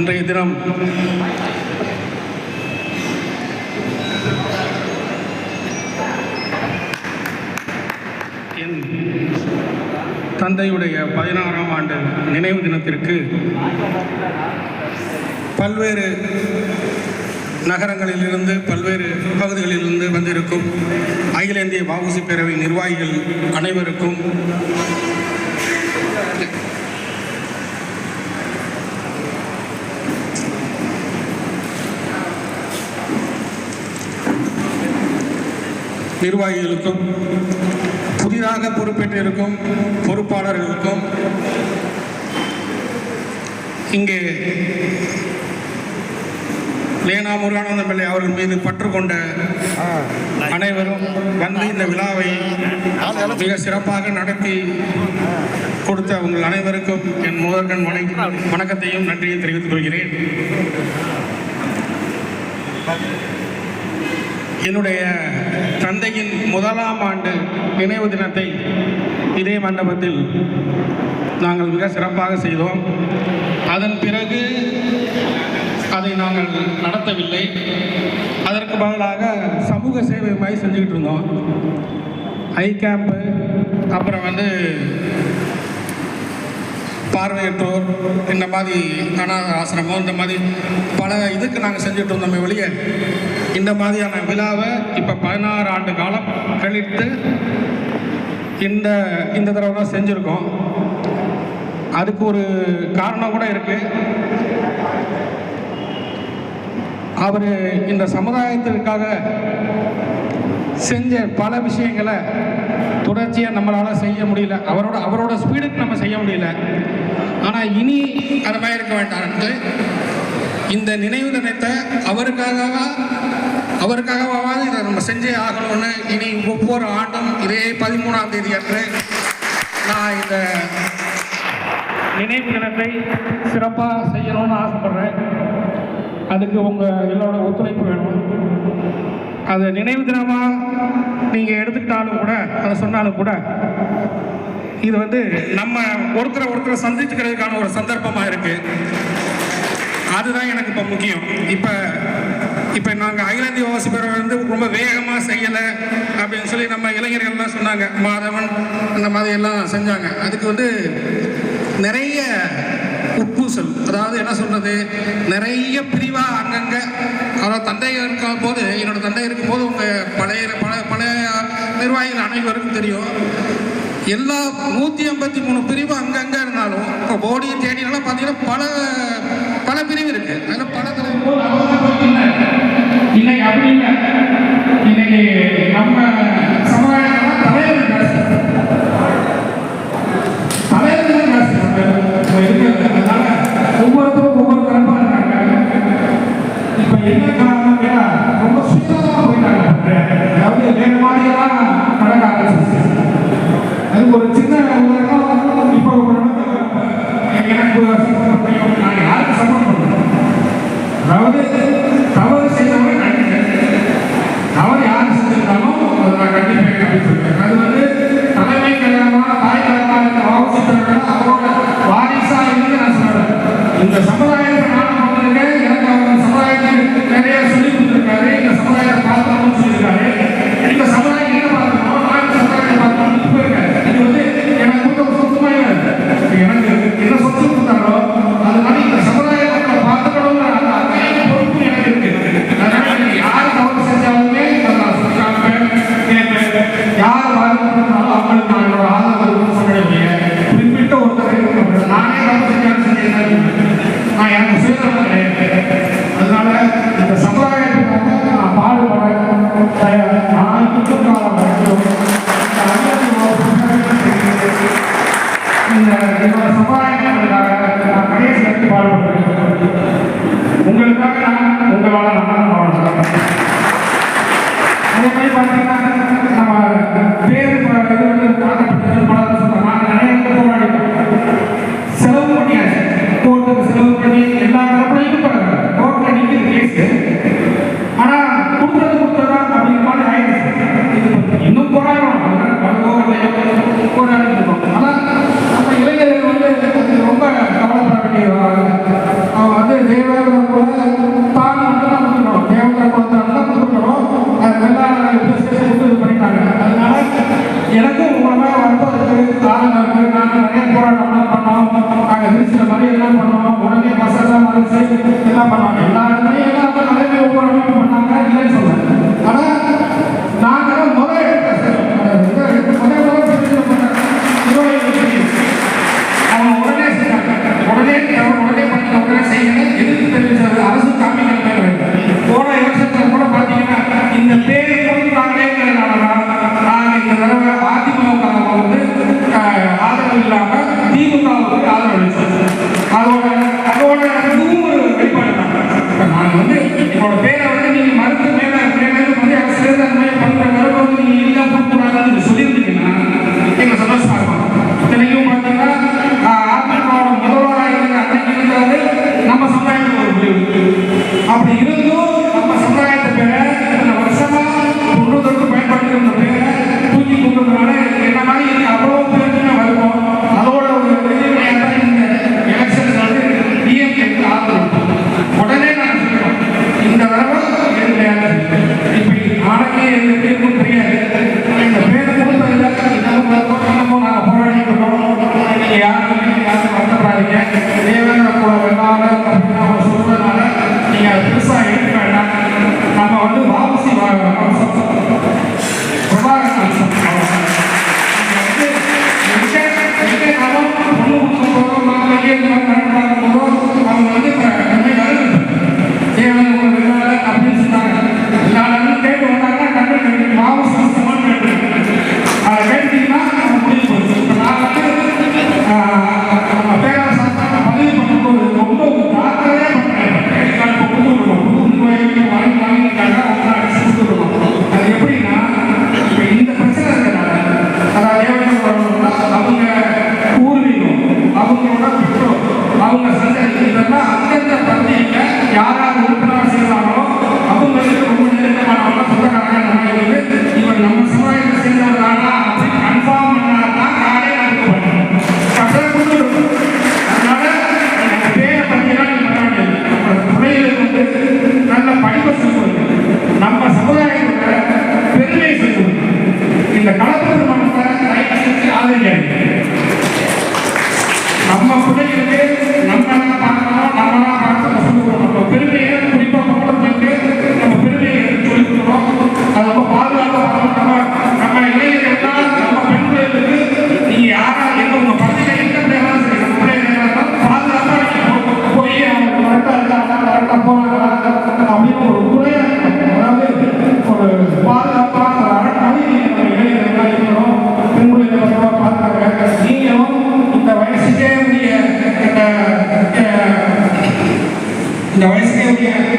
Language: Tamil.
இன்றைய தினம் என் தந்தையுடைய பதினாறாம் ஆண்டு நினைவு தினத்திற்கு பல்வேறு நகரங்களிலிருந்து பல்வேறு பகுதிகளிலிருந்து வந்திருக்கும் அகில இந்திய வஉசி பேரவை நிர்வாகிகள் அனைவருக்கும் நிர்வாகிகளுக்கும் புதிதாக பொறுப்பேற்றிருக்கும் பொறுப்பாளர்களுக்கும் இங்கே லேனா முருகானந்த பிள்ளை அவர்கள் மீது பற்று கொண்ட அனைவரும் வந்து இந்த விழாவை மிக சிறப்பாக நடத்தி கொடுத்த உங்கள் அனைவருக்கும் என் முதற்கண் வணங்கி வணக்கத்தையும் நன்றியும் தெரிவித்துக் கொள்கிறேன். என்னுடைய தந்தையின் முதலாம் ஆண்டு நினைவு தினத்தை இதே மண்டபத்தில் நாங்கள் மிக சிறப்பாக செய்தோம். அதன் பிறகு அதை நாங்கள் நடத்தவில்லை. அதற்கு பதிலாக சமூக சேவை மாதிரி செஞ்சுக்கிட்டு இருந்தோம். ஐ கேம்ப்பு அப்புறம் வந்து பார்வையற்றோர் இந்த மாதிரி அனாத ஆசிரமம் இந்த மாதிரி பல இதுக்கு நாங்கள் செஞ்சுட்டு இருந்தோமே வெளியே. இந்த மாதிரியான விழாவை இப்போ பதினாறு ஆண்டு காலம் கழித்து இந்த இந்த தடவை தான் செஞ்சுருக்கோம். அதுக்கு ஒரு காரணம் கூட இருக்குது அவர் இந்த சமுதாயத்திற்காக செஞ்ச பல விஷயங்களை தொடர்ச்சியாக நம்மளால் செய்ய முடியல. அவரோட அவரோட ஸ்பீடுக்கு நம்ம செய்ய முடியல. ஆனால் இனி அது மாதிரி இருக்க வேண்டாம்ட்டு இந்த நினைவு தினத்தை அவருக்காக அவருக்காகவாவது இதை நம்ம செஞ்சே ஆகணும்னு இனி ஒவ்வொரு ஆண்டும் இதே பதிமூணாம் தேதி அன்று நான் இந்த நினைவு தினத்தை சிறப்பாக செய்யணும்னு ஆசைப்படுறேன். அதுக்கு உங்கள் எல்லோட ஒத்துழைப்பு வேணும். அது நினைவு தினமாக நீங்கள் எடுத்துக்கிட்டாலும் கூட அதை சொன்னாலும் கூட இது வந்து நம்ம ஒருத்தரை ஒருத்தரை சந்திச்சுக்கிறதுக்கான ஒரு சந்தர்ப்பமாக இருக்குது அதுதான் எனக்கு இப்போ முக்கியம். இப்போ இப்போ நாங்கள் அகில இந்திய வாசிப்பரை வந்து ரொம்ப வேகமாக செய்யலை அப்படின்னு சொல்லி நம்ம இளைஞர்கள்லாம் சொன்னாங்க. மாதவன் அந்த மாதிரி எல்லாம் செஞ்சாங்க. அதுக்கு வந்து நிறைய உட்பூசல் அதாவது என்ன சொல்றது? நிறைய பிரிவா அங்கங்க. அதாவது தந்தை இருக்கும் போது என்னோட தந்தை இருக்கும் போது உங்க பழைய பழைய பழைய நிர்வாகிகள் அனைவருக்கும் தெரியும். எல்லா நூற்றி ஐம்பத்தி மூணு பிரிவு அங்கங்க இருந்தாலும் இப்போ போடியை தேடினாலும் பார்த்தீங்கன்னா பல பல பிரிவு இருக்கு. அதில் பல இன்னைக்கு அப்படி இல்லை இன்னைக்கு நம்ம அதாவது தவறு செய்தவங்க கண்டிப்பேன் தவறு யார் செஞ்சிருந்தாலும் அதை நான் கண்டிப்பாக அப்படின்னு சொல்லிட்டேன் அது வந்து தலைமை கழகமாக தாய் கழகமாக இருந்த வாசித்தவர்கள் அவரோட வாரிசா இருந்து நான் சொல்றேன். இந்த சமுதாயத்தை நான் வந்திருக்கேன் எனக்கு அவங்க சமுதாயத்தை நிறைய சொல்லி கொடுத்துருக்காரு. இந்த சமுதாயத்தை பார்க்கணும்னு சொல்லியிருக்காரு. Gracias. பண்ணுறாங்க தேவன் நம்ம வெள்ளாத அப்படின்னு அவங்க சொல்றதுனால நீங்கள் அதை பெருசாக எடுக்க வேண்டாம். நம்ம வந்து வாபசி Prabhakaran La vez que había